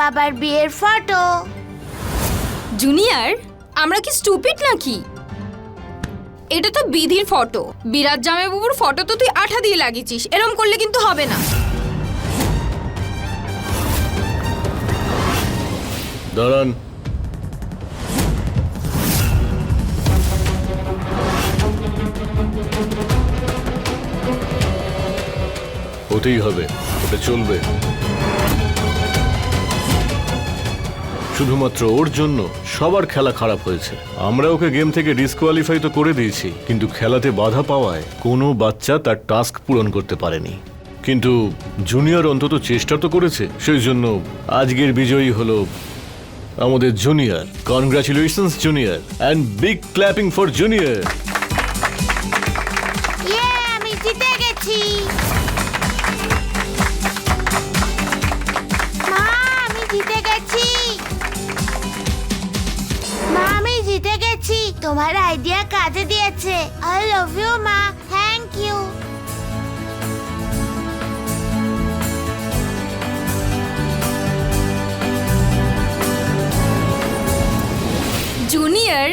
বাবার বিয়ের photo. Junior আমরা কি স্টুপিড নাকি? এটা তো বিধির ফটো। বিরাট জামাইবাবুর ফটো তো তুই আঠা দিয়ে লাগিয়েছিস এরম করলে কিন্তু হবে না। দাঁড়ান। হতেই হবে এটা চলবে। শুধুমাত্র ওর জন্য সবার খেলা খারাপ হয়েছে। আমরা ওকে গেম থেকে ডিসকোয়ালিফাই তো করে দিয়েছি, কিন্তু খেলাতে বাধা পাওয়ায় কোনো বাচ্চা তার টাস্ক পূরণ করতে পারেনি। কিন্তু জুনিয়র অন্তত চেষ্টা তো করেছে, সেই জন্য আজকের বিজয়ী হলো আমাদের junior congratulations junior and big clapping for junior জিতে গেছি। তোমার আইডিয়া কাজে দিয়েছে। আই লাভ ইউ মা। থ্যাংক ইউ জুনিয়র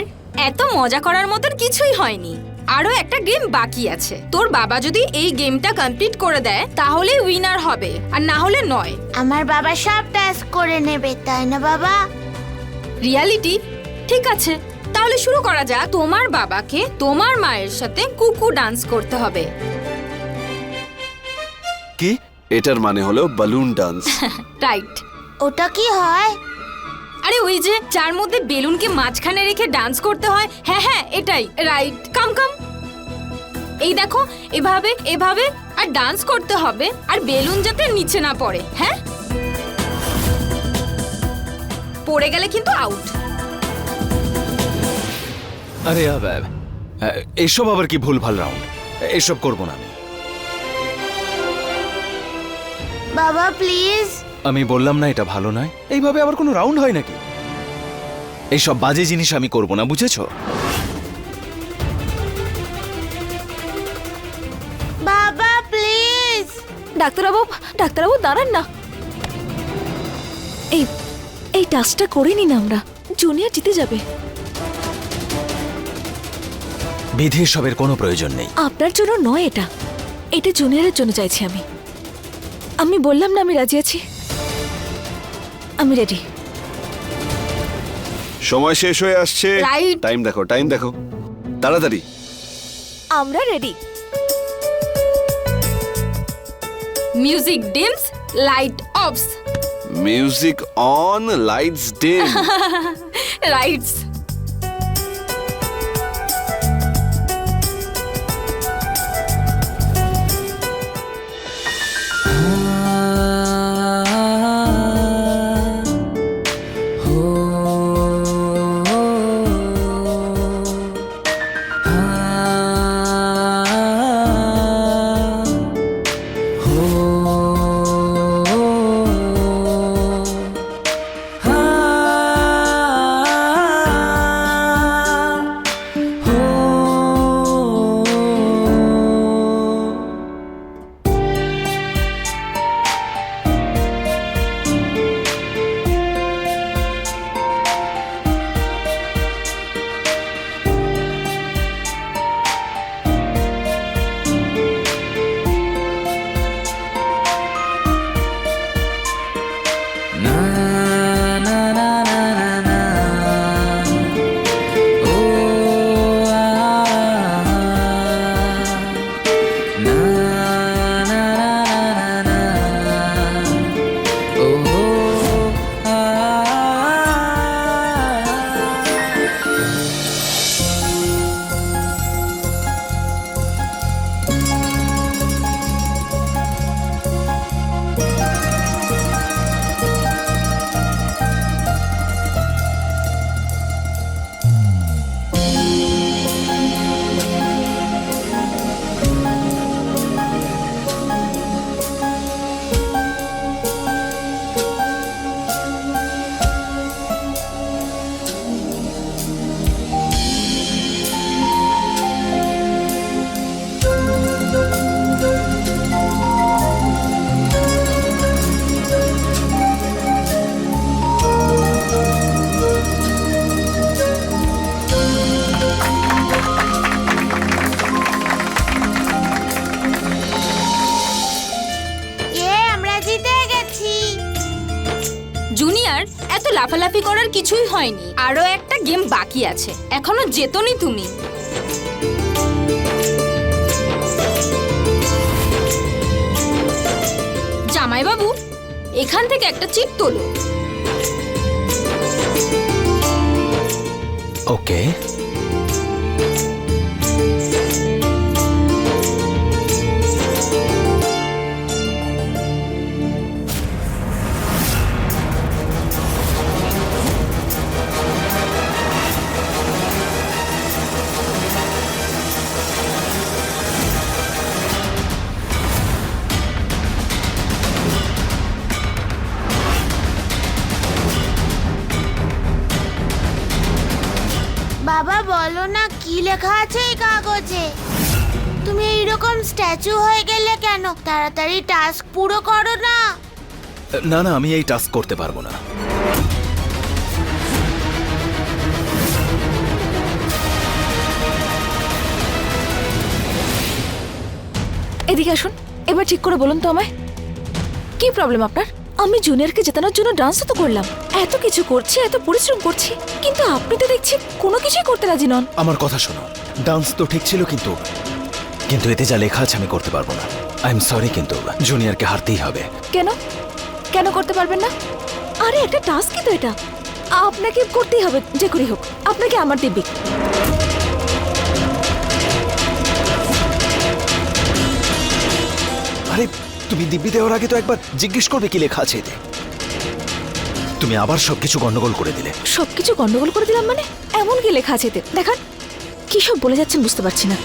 এত মজা করার মতন কিছুই হয়নি। আরও একটা গেম বাকি আছে। তোর বাবা যদি এই গেমটা কমপ্লিট করে দেয় তাহলে উইনার হবে। আর না হলে নয়। আমার বাবা সব টাস্ক করে নেবে তাই না বাবা? রিয়ালিটি ঠিক আছে। তাহলে শুরু করা যাক। তোমার বাবাকে তোমার মায়ের সাথে কুকু ডান্স করতে হবে। কি? এটার মানে হলো বালুন ডান্স রাইট ওটা কি হয়? আরে ওই যে যার মধ্যে বেলুনকে মাঝখানে রেখে ডান্স করতে হয়। হ্যাঁ হ্যাঁ এটাই। রাইট কাম কাম এই দেখো এভাবে এভাবে আর ডান্স করতে হবে। আর বেলুন যাতে নিচে না পড়ে হ্যাঁ? পড়ে গেলে কিন্তু আউট আরে এসব আবার কি ভুলভাল রাউন্ড? এসব করব না আমি। বাবা প্লিজ। আমি বললাম না এটা ভালো নয়। এইভাবে আবার কোনো রাউন্ড হয় নাকি? এইসব বাজে জিনিস আমি করব না বুঝেছ? বাবা প্লিজ। ডাক্তারবাবু ডাক্তারবাবু দাঁড়ান না। এই এই টাস্কটা করে নিন আমরা। জুনিয়র জিতে যাবে। বিধি এসবের কোনো প্রয়োজন নেই। আপনার জন্য নয় এটা। এটা জুনিয়রের জন্য চাইছি আমি। আমি বললাম না আমি রাজি আছি। আমি রেডি সময় শেষ হয়ে আসছে। Right. টাইম দেখো টাইম দেখো। তাড়াতাড়ি। আমরা ready music dims light offs music on lights dim rights game বাকি আছে। এখনও যেতনি তুমি। জামাইবাবু এখান থেকে একটা চিট তোলো। ওকে। বাবা বলো না কি লেখা আছে এই কাগজে? তুমি এইরকম স্ট্যাচু হয়ে গেলে কেন? তাড়াতাড়ি টাস্ক পুরো করো না। না না আমি এই টাস্ক করতে পারব না। এদিকে আসুন এবার ঠিক করে বলুন তো আমায়। কি প্রবলেম আপনার? আমি জুনিয়রকে জেতানোর জন্য ডান্সও তো করলাম। এত কিছু করছি এত পরিশ্রম করছি কিন্তু আপনি তো দেখছি কোনো কিছুই করতে রাজি নন। আমার কথা শোনো ডান্স তো ঠিক ছিল কিন্তু কিন্তু এতে যা লেখা আছে আমি করতে পারব না। আই এম সরি কিন্তু জুনিয়রকে হারতেই হবে। কেন? কেন করতে পারবেন না? আরে একটা টাস্কই তো এটা? আপনাকে করতেই হবে যে করি হোক। আপনাকে আমার দিব্যি। আরে তুমি দিব্যি দেওয়ার আগে তো একবার জিজ্ঞেস করবে কি লেখা আছে এতে। তুমি আবার সবকিছু গন্ডগোল করে দিলে। সবকিছু গন্ডগোল করে দিলাম মানে? এমন কি লেখা আছে এতে? দেখান। কি সব বলে যাচ্ছেন বুঝতে পারছি না।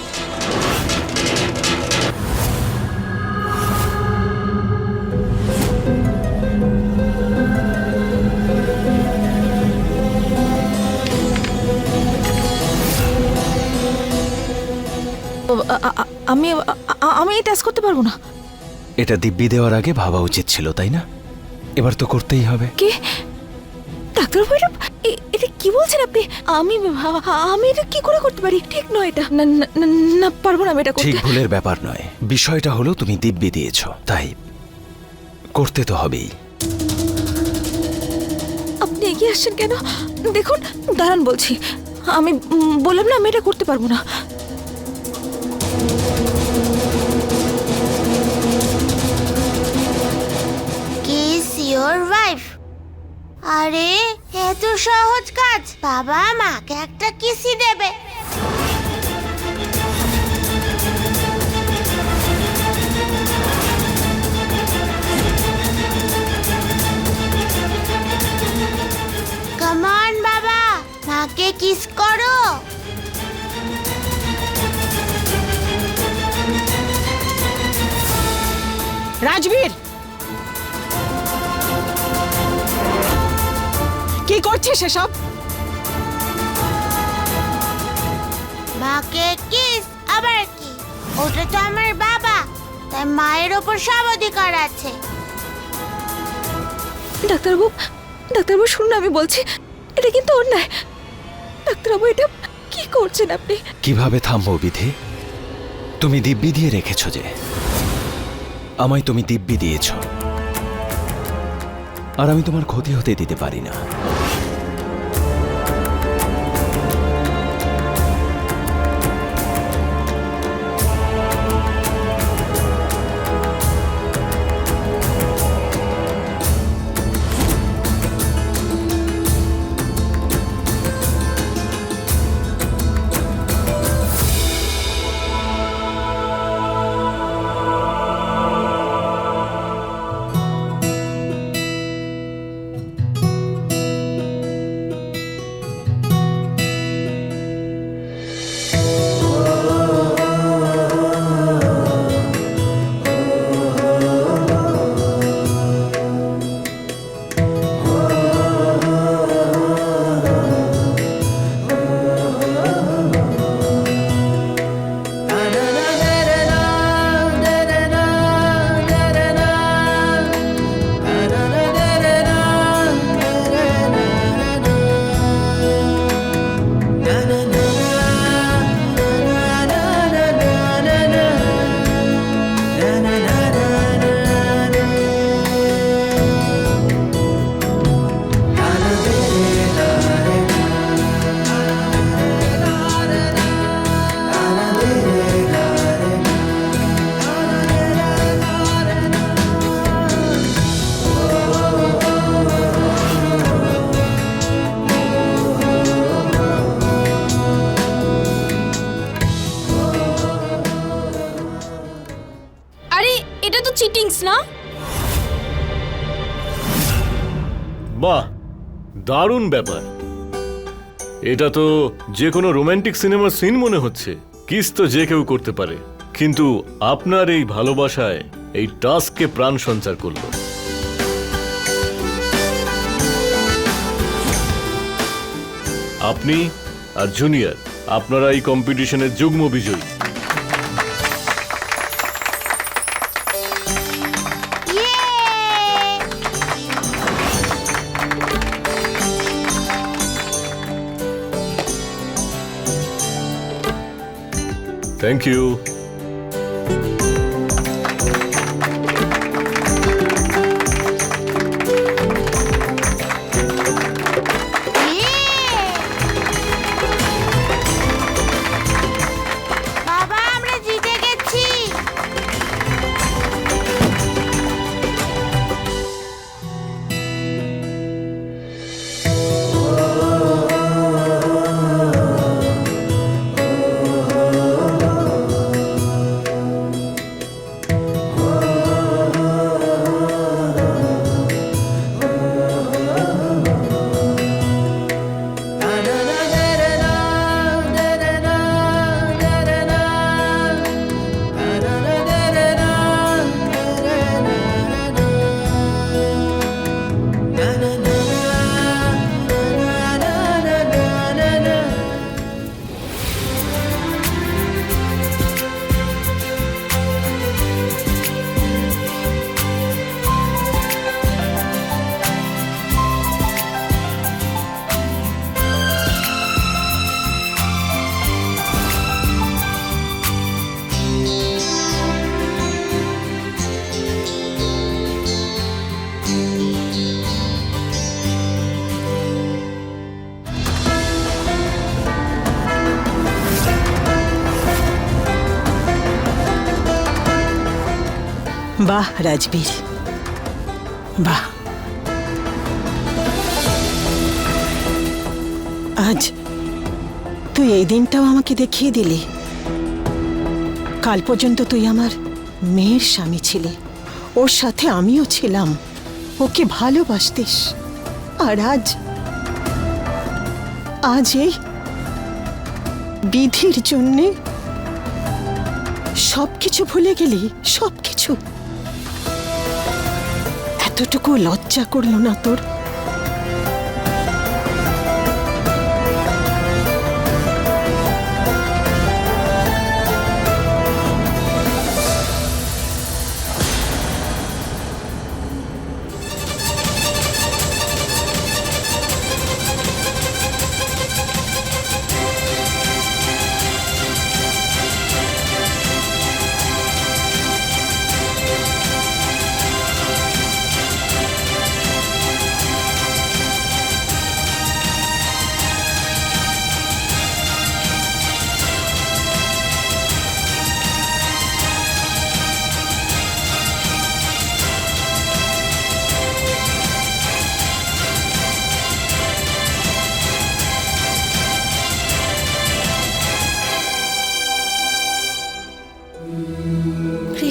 আমি আমি এই টাস্ক করতে পারব না। এটা দিব্যি দেওয়ার আগে ভাবা উচিত ছিল তাই না? এবার তো করতেই হবে। কে? এটা এ- এটা কি বলছেন আপনি? আমি আমি এটা কি করে করতে পারি? ঠিক নয় এটা। না না- না- না পারব না আমি এটা ঠিক ভুলের ব্যাপার নয়। বিষয়টা হলো তুমি দিব্যি দিয়েছ তাই করতে তো হবেই। আপনি এগিয়ে আসছেন কেন? দেখুন দাঁড়ান বলছি। আমি বললাম না আমি এটা করতে পারব না। ওয়াইফ আরে, এত সহজ কাজ। বাবা মাকে একটা কিসি দেবে। কমান বাবা, মাকে কিস করো। রাজবীর কি করছিস এসব? মাকে কিস আবার কি? ওটা তো আমার বাবা তাই মায়ের ওপর সব অধিকার আছে। ডাক্তারবাবু ডাক্তারবাবু শুনুন আমি বলছি এটা কিন্তু অন্যায়। ডাক্তারবাবু এটা কি করছেন আপনি? কীভাবে থামবো বিধি? তুমি দিব্যি দিয়ে রেখেছ যে। আমায় তুমি দিব্যি দিয়েছ। আর আমি তোমার ক্ষতি হতে দিতে পারি না। দারুণ ব্যাপার। এটা তো যে কোনো রোমান্টিক সিনেমার সিন মনে হচ্ছে। কিস তো যে কেউ করতে পারে। কিন্তু আপনার এই ভালোবাসায় এই টাস্ককে প্রাণ সঞ্চার করল। আপনি আর জুনিয়র, আপনারা এই কম্পিটিশনের যুগ্ম বিজয়ী। থ্যাংক ইউ বাহ, রাজবীর। বাহ। আজ তুই এই দিনটাও আমাকে দেখিয়ে দিলি। কাল পর্যন্ত তুই আমার মেয়ের স্বামী ছিলি। ওর সাথে আমিও ছিলাম। ওকে ভালোবাসতিস। আর আজ আজ এই বিধির জন্যে সবকিছু ভুলে গেলি, সবকিছু। এতটুকু লজ্জা করল না তোর?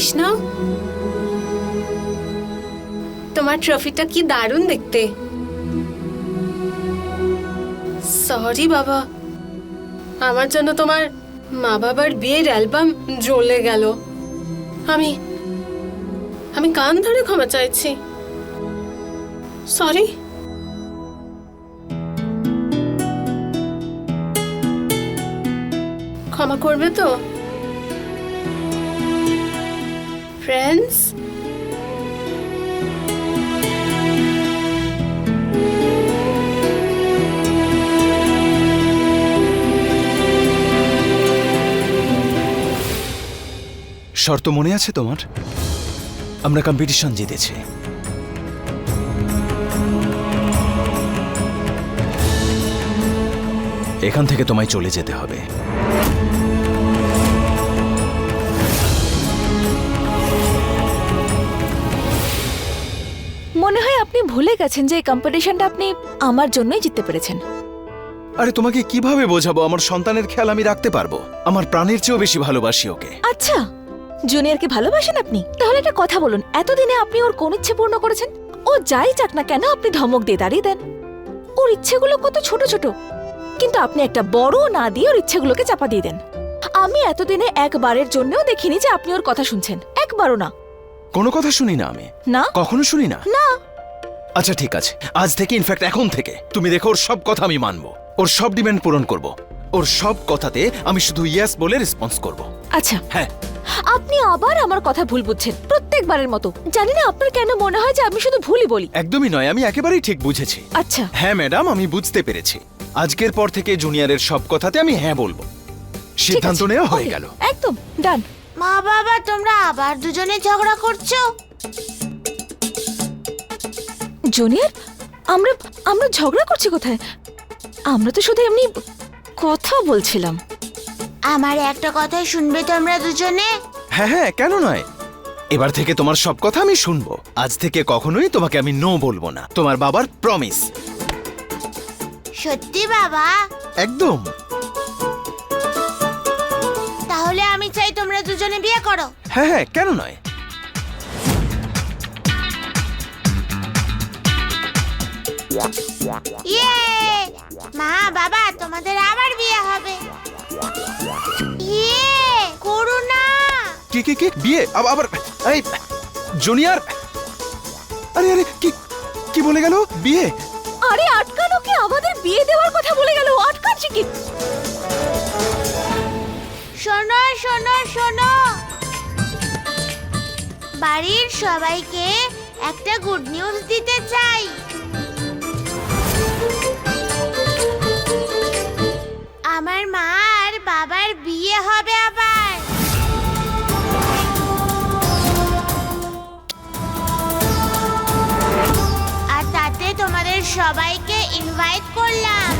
কৃষ্ণ তোমার ট্রফিটা কি দারুণ দেখতে। সরি বাবা। আমার জন্য তোমার মা বাবার বিয়ের অ্যালবাম জ্বলে গেল। আমি আমি কান ধরে ক্ষমা চাইছি। সরি ক্ষমা করবে তো? ফ্রেন্ডস শর্ত মনে আছে তোমার? আমরা কম্পিটিশন জিতেছি। এখান থেকে তোমায় চলে যেতে হবে। আপনি ভুলে গেছেন যে এই কম্পিটিশনটা আপনি আমার জন্যই জিততে পেরেছেন। আরে তোমাকে কীভাবে বোঝাবো? আমার সন্তানের খেয়াল আমি রাখতে পারব। আমার প্রাণের চেয়েও বেশি ভালোবাসি ওকে। আচ্ছা জুনিয়রকে ভালোবাসেন আপনি? তাহলে একটা কথা বলুন এতদিনে আপনি ওর কোন ইচ্ছে পূর্ণ করেছেন? ও যাই চাক না কেন আপনি ধমক দিয়ে দাঁড়িয়ে দেন। ওর ইচ্ছেগুলো কত ছোট ছোট। কিন্তু আপনি একটা বড় না দিয়ে ওর ইচ্ছেগুলোকে চাপা দিয়ে দেন। আমি এতদিনে একবারের জন্যও দেখিনি যে আপনি ওর কথা শুনছেন। একবারও না। কোনো কথা শুনি না আমি। না? কখনো শুনি না? না। আচ্ছা ঠিক আছে। আজ থেকে ইনফ্যাক্ট এখন থেকে তুমি দেখো ওর সব কথা আমি মানবো। ওর সব ডিমান্ড পূরণ করব। ওর সব কথাতে আমি শুধু ইয়েস বলে রেসপন্স করব। আচ্ছা। হ্যাঁ। আপনি আবার আমার কথা ভুল বুঝছেন প্রত্যেকবারের মতো। জানি না আপনার কেন মনে হয় যে আমি শুধু ভুলই বলি। একদমই নয় আমি একেবারেই ঠিক বুঝেছি। আচ্ছা। হ্যাঁ ম্যাডাম আমি বুঝতে পেরেছি। আজকের পর থেকে জুনিয়রের সব কথাতে আমি হ্যাঁ বলব। সিদ্ধান্ত নেওয়া হয়ে গেল। একদম ডান মা বাবা তোমরা আবার দুজনে ঝগড়া করছ? জুনিয়র আমরা আমরা ঝগড়া করছি কোথায়? আমরা তো শুধু এমনি কথা বলছিলাম। আমার একটা কথাই শুনবে তোমরা দুজনে? হ্যাঁ হ্যাঁ কেন নয়? এবার থেকে তোমার সব কথা আমি শুনব। আজ থেকে কখনোই তোমাকে আমি নো বলব না। তোমার বাবার প্রমিস সত্যি বাবা? একদম। তাহলে আমি চাই তোমরা দুজনে বিয়ে করো। হ্যাঁ হ্যাঁ কেন নয়? ইয়ে! মা বাবা তোমাদের আবার বিয়ে হবে। ইয়ে করো না কি কি কি? বিয়ে? আব- আবার এই জুনিয়র? আরে আরে কি কি বলে গেল? বিয়ে? আরে আটকানো কি? আমাদের বিয়ে দেওয়ার কথা বলে গেল। আটকাচ্ছি কি? শোনো শোনো শোনো। বাড়ির সবাইকে একটা গুড নিউজ দিতে চাই। আমার মা আর বাবার বিয়ে হবে আবার। আর তাতে তোমাদের সবাইকে ইনভাইট করলাম।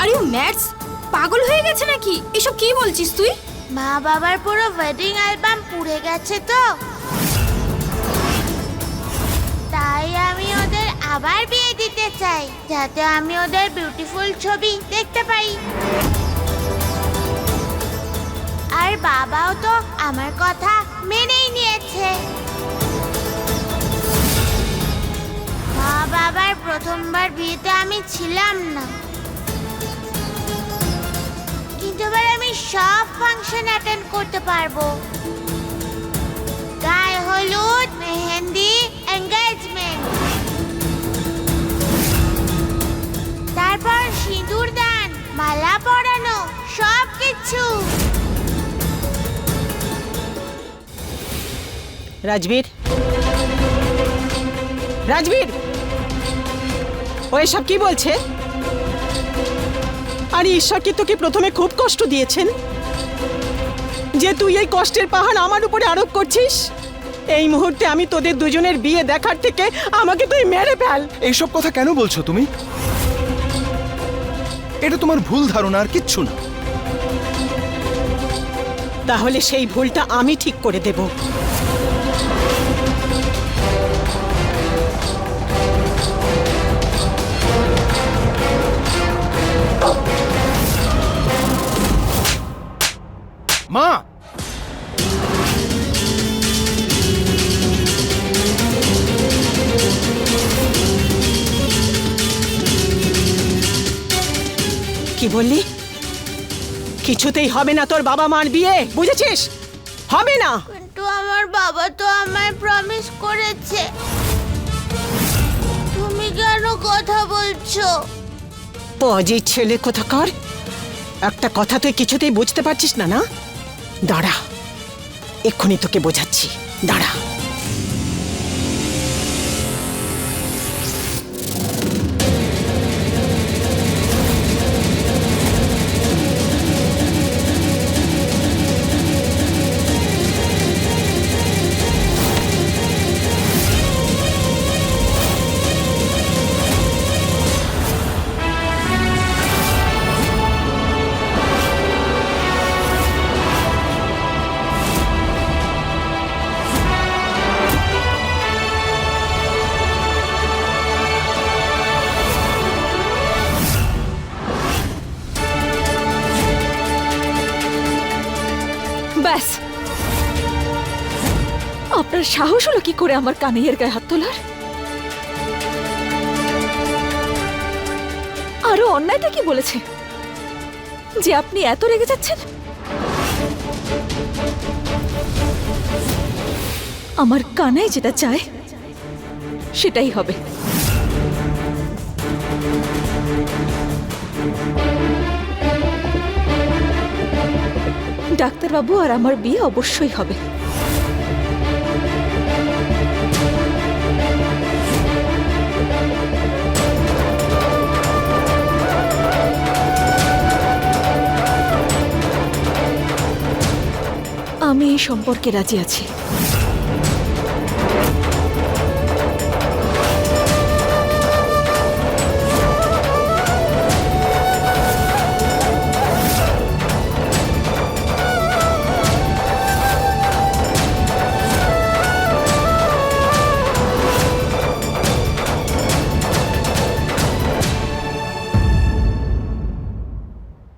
আর ইউ ম্যাটস পাগল হয়ে গেছে নাকি? এসব কি বলছিস তুই? মা বাবার পুরো ওয়েডিং অ্যালবাম পুড়ে গেছে তো। আবার বিয়ে দিতে চাই, যাতে আমি ওদের বিউটিফুল ছবি দেখতে পাই আর বাবাও তো আমার কথা মেনেই নিয়েছে। মা বাবার প্রথমবার বিয়েতে আমি ছিলাম না। কিন্তু এবার আমি সব ফাংশন অ্যাটেন্ড করতে পারব। গায়ে হলুদ, মেহেন্দি রাজবীর? রাজবীর? ও এসব কি বলছে? আর ঈশ্বর কি তোকে প্রথমে খুব কষ্ট দিয়েছেন? যে তুই এই কষ্টের পাহাড় আমার উপরে আরোপ করছিস? এই মুহূর্তে আমি তোদের দুজনের বিয়ে দেখার থেকে আমাকে তুই মেরে ফেল। এইসব কথা কেন বলছো তুমি? এটা তোমার ভুল ধারণা আর কিচ্ছু না। তাহলে সেই ভুলটা আমি ঠিক করে দেব। মা! কি বললি? কিছুতেই হবে না তোর বাবা মার বিয়ে বুঝেছিস? হবে না। কিন্তু আমার বাবা তো আমায় প্রমিস করেছে। তুমি কেন কথা বলছো? অজিত ছেলে কোথাকার? একটা কথা তুই কিছুতেই বুঝতে পারছিস না না? দাঁড়া এক্ষুনি তোকে বোঝাচ্ছি। দাঁড়া। সাহস হলো কি করে আমার কানাইয়ের গায়ে হাত তোলার? আরও অন্যায়টা কি বলেছে? যে আপনি এত রেগে যাচ্ছেন? আমার কানাই যেটা চায়, সেটাই হবে। ডাক্তারবাবু আর আমার বিয়ে অবশ্যই হবে। আমি এই সম্পর্কে রাজি আছি।